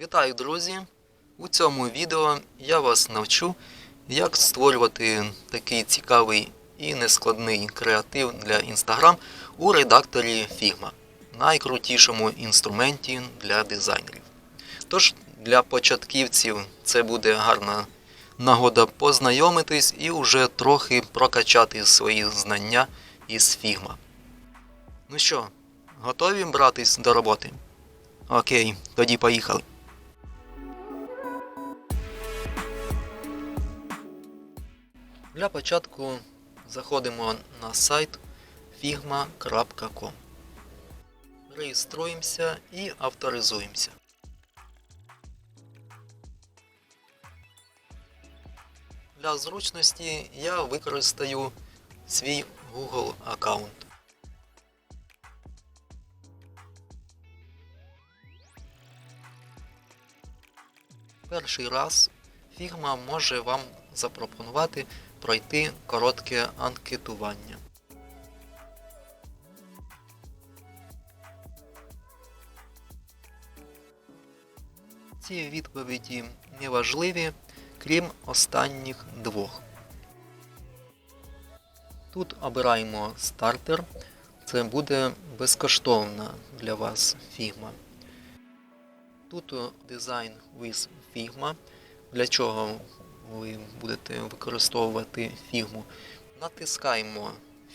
Вітаю, друзі! У цьому відео я вас навчу, як створювати такий цікавий і нескладний креатив для Instagram у редакторі Figma, найкрутішому інструменті для дизайнерів. Тож для початківців це буде гарна нагода познайомитись і вже трохи прокачати свої знання із Figma. Ну що, готові братись до роботи? Окей, тоді поїхали. Для початку заходимо на сайт figma.com. Реєструємося і авторизуємося. Для зручності я використаю свій Google аккаунт. Перший раз Figma може вам запропонувати пройти коротке анкетування. Ці відповіді неважливі, крім останніх двох. Тут обираємо стартер. Це буде безкоштовна для вас Figma. Тут Design with Figma. Для чого ви будете використовувати фігму. Натискаємо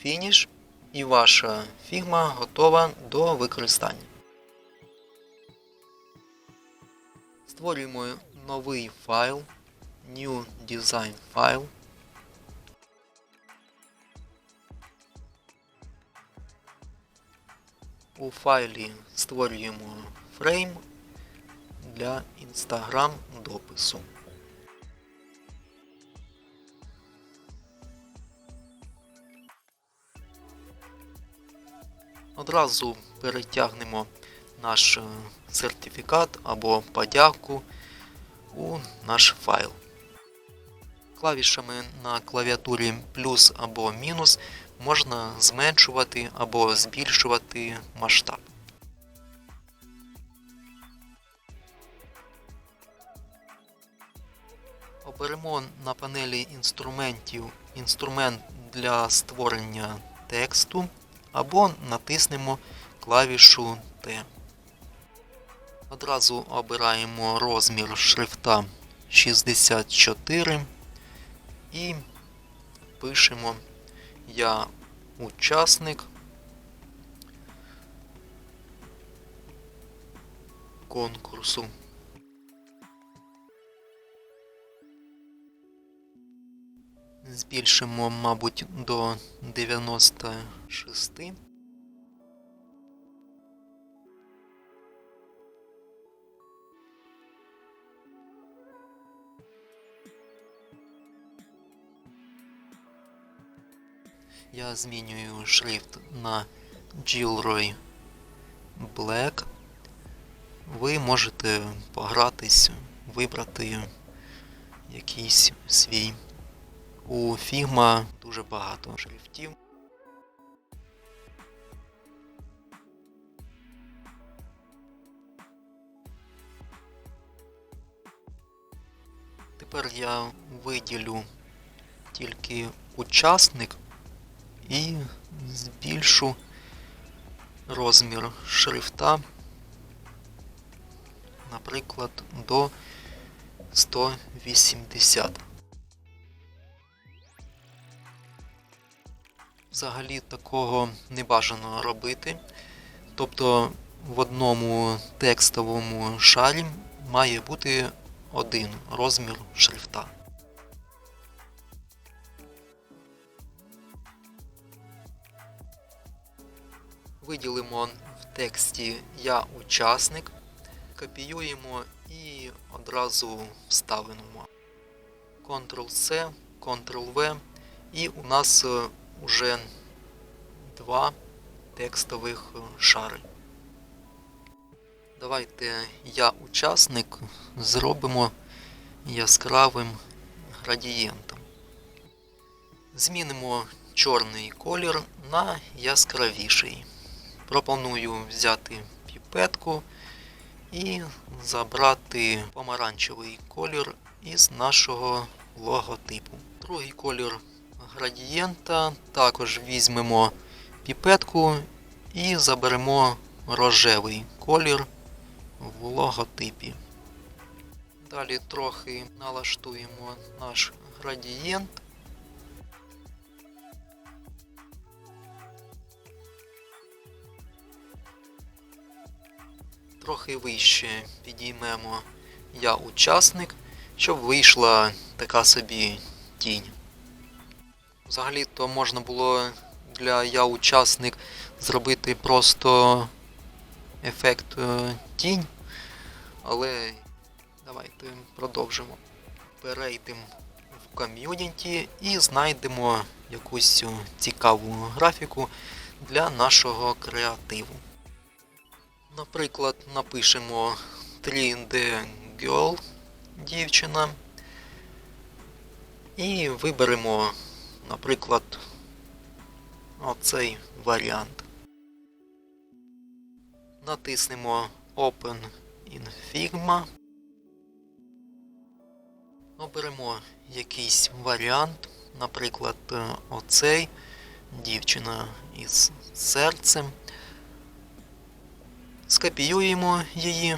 Finish і ваша фігма готова до використання. Створюємо новий файл, New Design File. У файлі створюємо фрейм для Instagram допису. Одразу перетягнемо наш е, сертифікат або подяку у наш файл. Клавішами на клавіатурі плюс або мінус можна зменшувати або збільшувати масштаб. Оберемо на панелі інструментів інструмент для створення тексту або натиснемо клавішу Т. Одразу обираємо розмір шрифта 64 і пишемо Я учасник конкурсу. Збільшимо, мабуть, до 96. Я змінюю шрифт на Gilroy Black. Ви можете погратись, вибрати якийсь свій. У Figma дуже багато шрифтів. Тепер я виділю тільки учасник і збільшу розмір шрифта, наприклад, до 180. Взагалі такого не бажано робити. Тобто в одному текстовому шарі має бути один розмір шрифта. Виділимо в тексті Я учасник, копіюємо і одразу вставимо Ctrl-C, Ctrl-V і у нас уже два текстових шари. Давайте я учасник зробимо яскравим градієнтом. Змінимо чорний колір на яскравіший. Пропоную взяти піпетку і забрати помаранчевий колір із нашого логотипу. Другий колір градієнта також візьмемо піпетку і заберемо рожевий колір в логотипі. Далі трохи налаштуємо наш градієнт. Трохи вище підіймемо я учасник, щоб вийшла така собі тінь. Взагалі-то можна було для я учасник зробити просто ефект е, тінь, але давайте продовжимо. Перейдемо в ком'юніті і знайдемо якусь цікаву графіку для нашого креативу. Наприклад, напишемо 3D Girl дівчина. І виберемо, наприклад, оцей варіант. Натиснемо Open in Figma. Оберемо якийсь варіант, наприклад, оцей дівчина із серцем. Скопіюємо її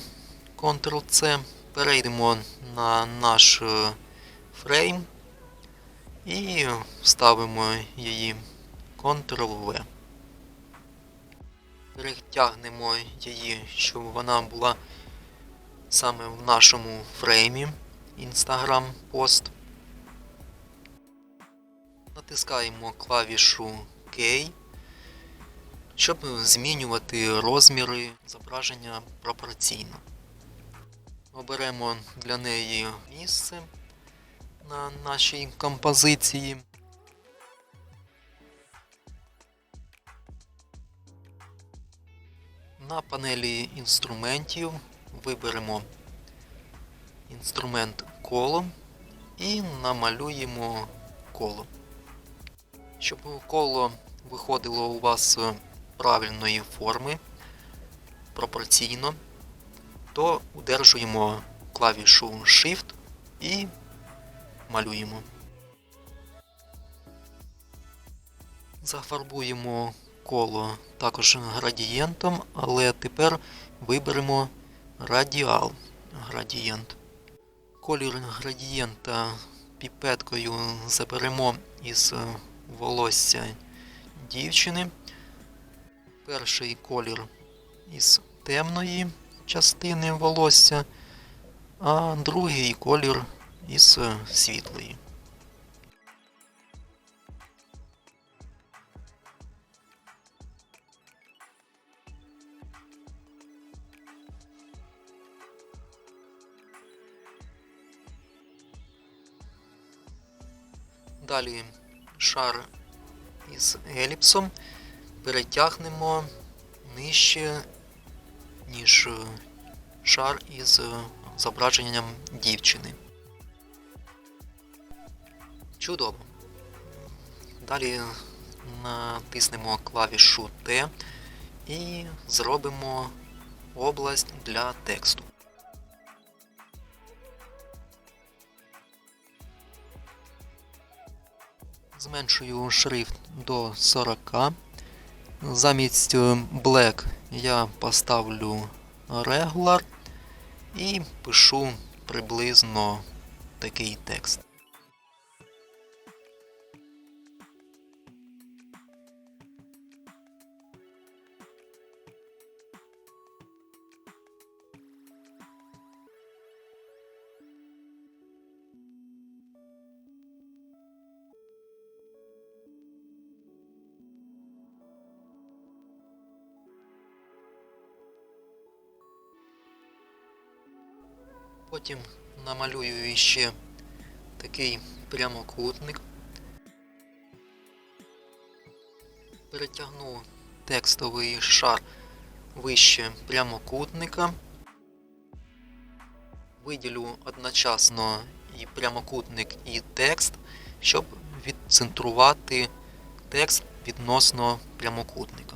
Ctrl-C, перейдемо на наш е, фрейм і вставимо її Ctrl-V. Перетягнемо її, щоб вона була саме в нашому фреймі Instagram пост. Натискаємо клавішу K щоб змінювати розміри зображення пропорційно. Оберемо для неї місце на нашій композиції. На панелі інструментів виберемо інструмент коло і намалюємо коло. Щоб коло виходило у вас правильної форми пропорційно, то удержуємо клавішу Shift і малюємо. Зафарбуємо коло також градієнтом, але тепер виберемо радіал градієнт. Колір градієнта піпеткою заберемо із волосся дівчини перший колір із темної частини волосся, а другий колір із світлої. Далі шар із еліпсом перетягнемо нижче, ніж е, шар із е, зображенням дівчини. Чудово. Далі натиснемо клавішу Т і зробимо область для тексту. Зменшую шрифт до 40. Замість Black я поставлю Regular і пишу приблизно такий текст. Потім намалюю ще такий прямокутник. Перетягну текстовий шар вище прямокутника. Виділю одночасно і прямокутник, і текст, щоб відцентрувати текст відносно прямокутника.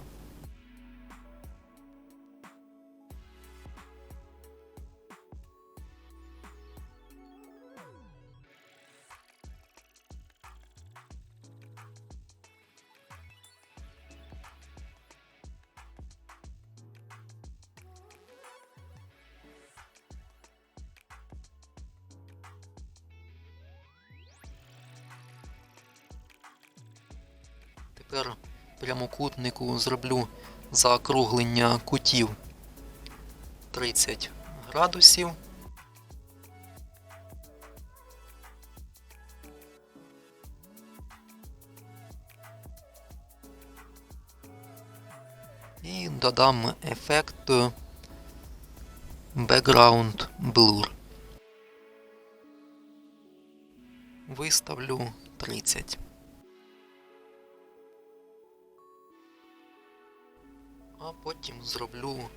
Тепер прямокутнику зроблю заокруглення кутів 30 градусів. І додам ефект Background Blur. Виставлю 30. А потім зроблю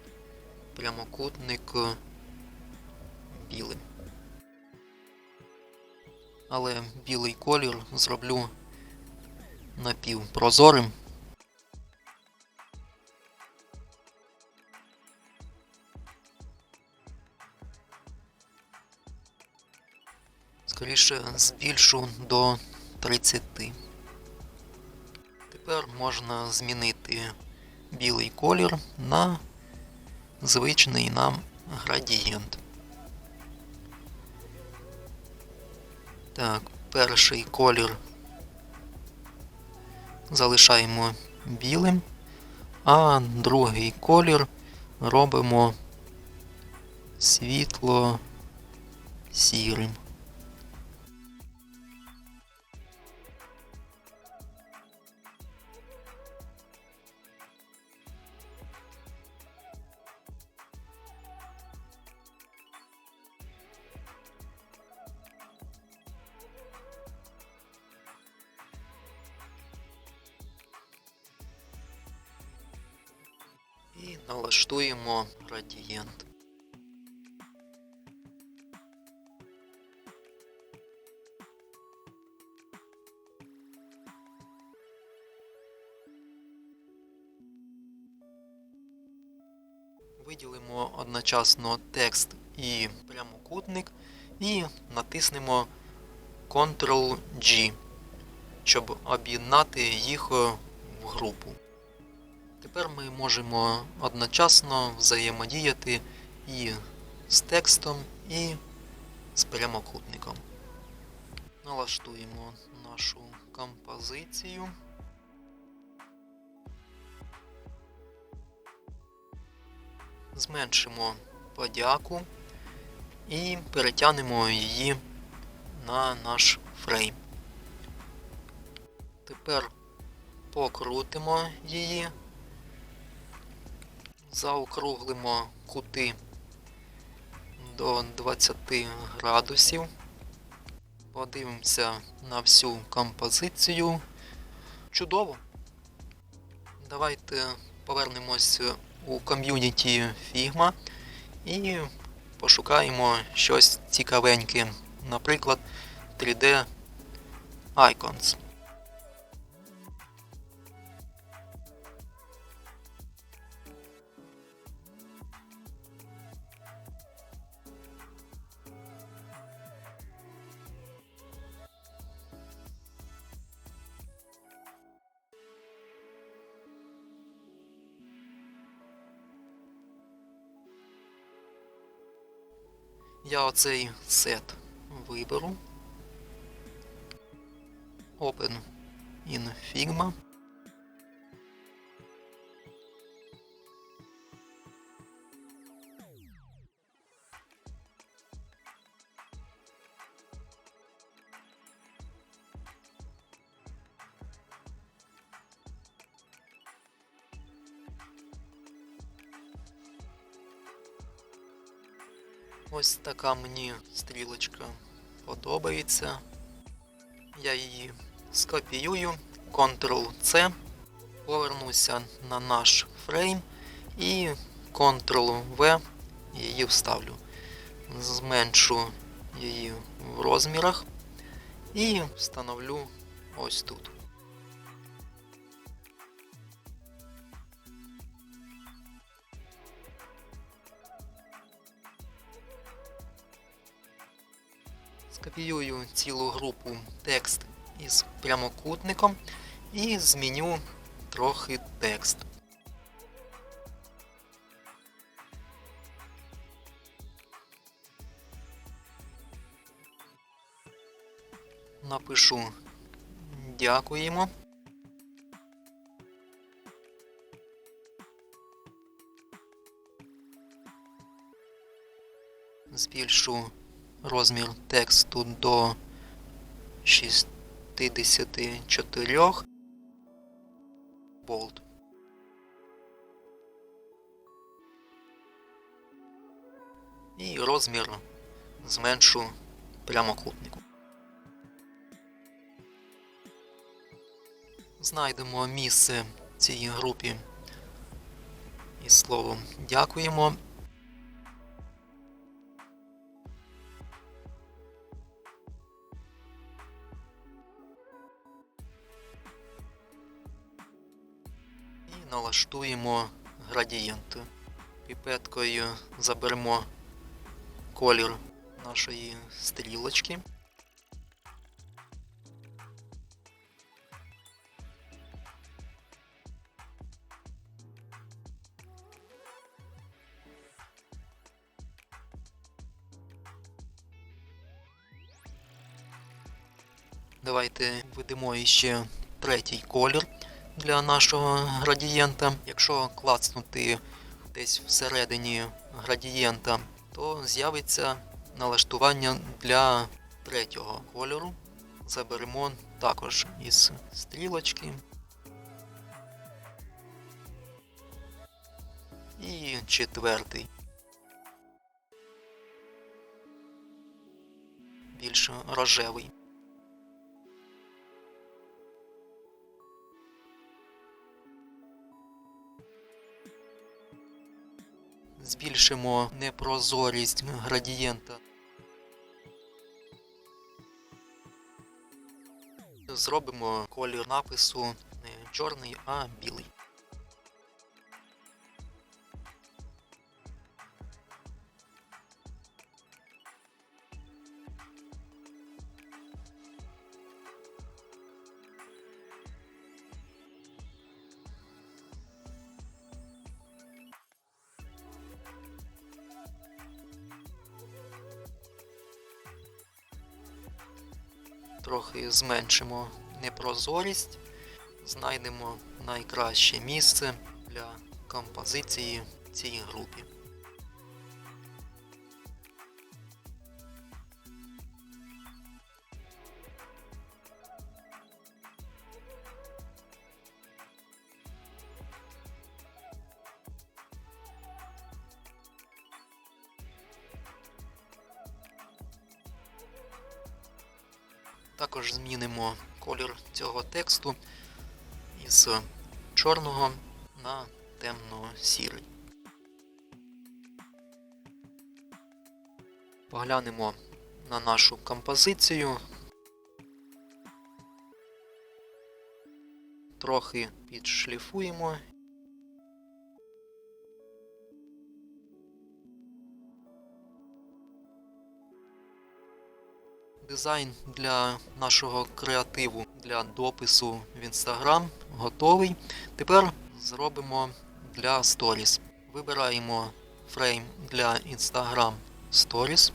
прямокутник білим. Але білий колір зроблю напівпрозорим. Скоріше збільшу до 30. Тепер можна змінити білий колір на звичний нам градієнт. Так, перший колір залишаємо білим, а другий колір робимо світло сірим. Виділимо одночасно текст і прямокутник і натиснемо Ctrl-G, щоб об'єднати їх в групу. Тепер ми можемо одночасно взаємодіяти і з текстом, і з прямокутником. Налаштуємо нашу композицію. Зменшимо подяку і перетягнемо її на наш фрейм. Тепер покрутимо її заокруглимо кути до 20 градусів. Подивимося на всю композицію. Чудово! Давайте повернемось у ком'юніті Figma і пошукаємо щось цікавеньке, наприклад, 3D Icons. Я оцей сет виберу. Open in Figma. Така мені стрілочка подобається. Я її скопіюю, Ctrl-C, повернуся на наш фрейм і Ctrl-V її вставлю. Зменшу її в розмірах і встановлю ось тут. скопіюю цілу групу текст із прямокутником і зміню трохи текст. Напишу дякуємо. Збільшу розмір тексту до 64 болт. І розмір зменшу прямокутнику. Знайдемо місце цій групі із словом дякуємо. Налаштуємо градієнт. Піпеткою заберемо колір нашої стрілочки. Давайте введемо іще третій колір для нашого градієнта. Якщо клацнути десь всередині градієнта, то з'явиться налаштування для третього кольору. Заберемо також із стрілочки. І четвертий. Більш рожевий. Збільшимо непрозорість градієнта. Зробимо колір напису не чорний, а білий. Зменшимо непрозорість, знайдемо найкраще місце для композиції в цій групі. Тексту із чорного на темно-сірий. Поглянемо на нашу композицію. Трохи підшліфуємо. Дизайн для нашого креативу для допису в Instagram готовий. Тепер зробимо для Stories. Вибираємо фрейм для Instagram Stories.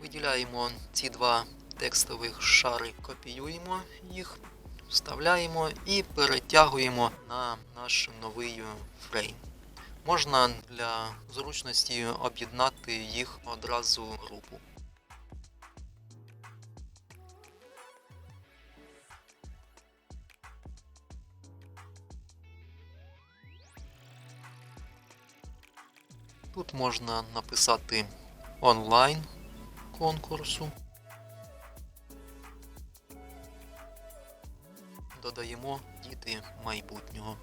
Виділяємо ці два текстових шари, копіюємо їх, вставляємо і перетягуємо на наш новий фрейм. Можна для зручності об'єднати їх одразу в групу. Тут можна написати онлайн конкурсу. Додаємо діти майбутнього.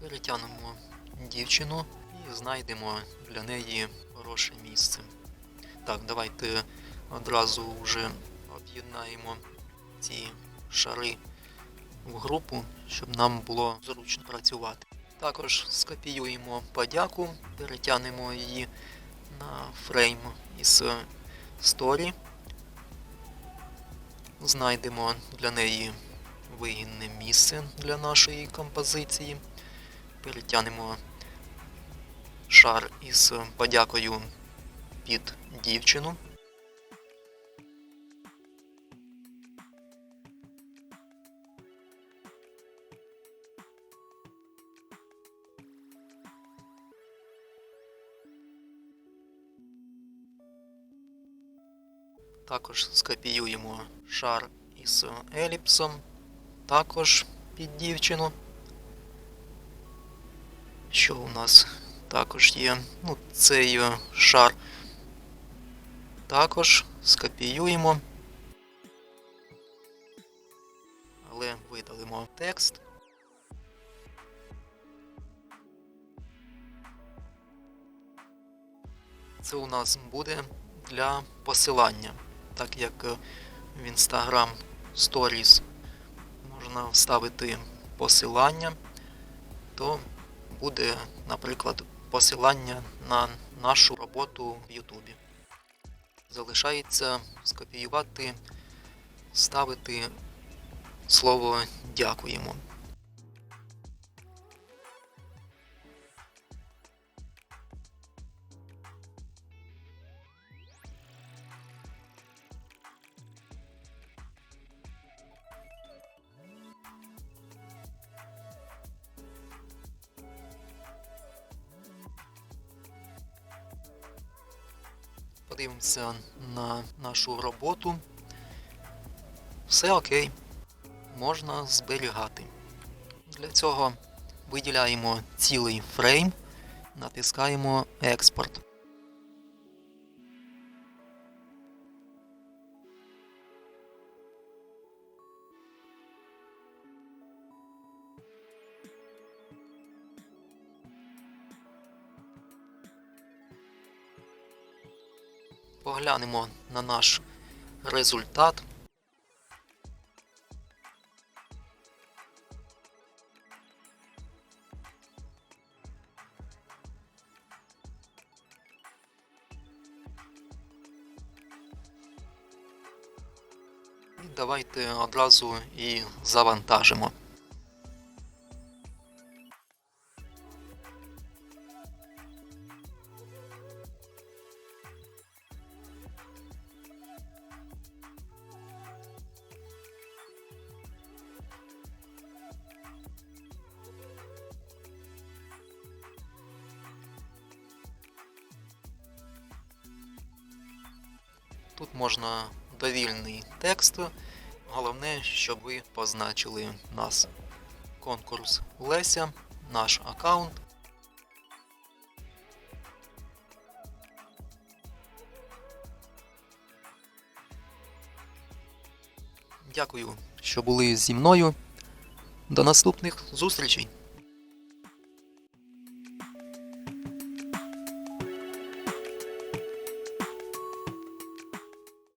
Перетягнемо дівчину і знайдемо для неї хороше місце. Так, давайте одразу вже об'єднаємо ці шари в групу, щоб нам було зручно працювати. Також скопіюємо подяку, перетягнемо її на фрейм із сторі. Знайдемо для неї вигідне місце для нашої композиції. Перетягнемо шар із подякою під дівчину. Також скопіюємо шар із еліпсом, також під дівчину. Що у нас також є? Ну, цей шар також скопіюємо. Але видалимо текст. Це у нас буде для посилання, так як е, в Instagram Stories можна вставити посилання, то буде, наприклад, посилання на нашу роботу в Ютубі. Залишається скопіювати, ставити слово дякуємо. Подивимося на нашу роботу. Все окей, можна зберігати. Для цього виділяємо цілий фрейм, натискаємо експорт. Поглянемо на наш результат. І давайте одразу і завантажимо. Тут можна довільний текст. Головне, щоб ви позначили нас. Конкурс Леся, наш аккаунт. Дякую, що були зі мною. До наступних зустрічей!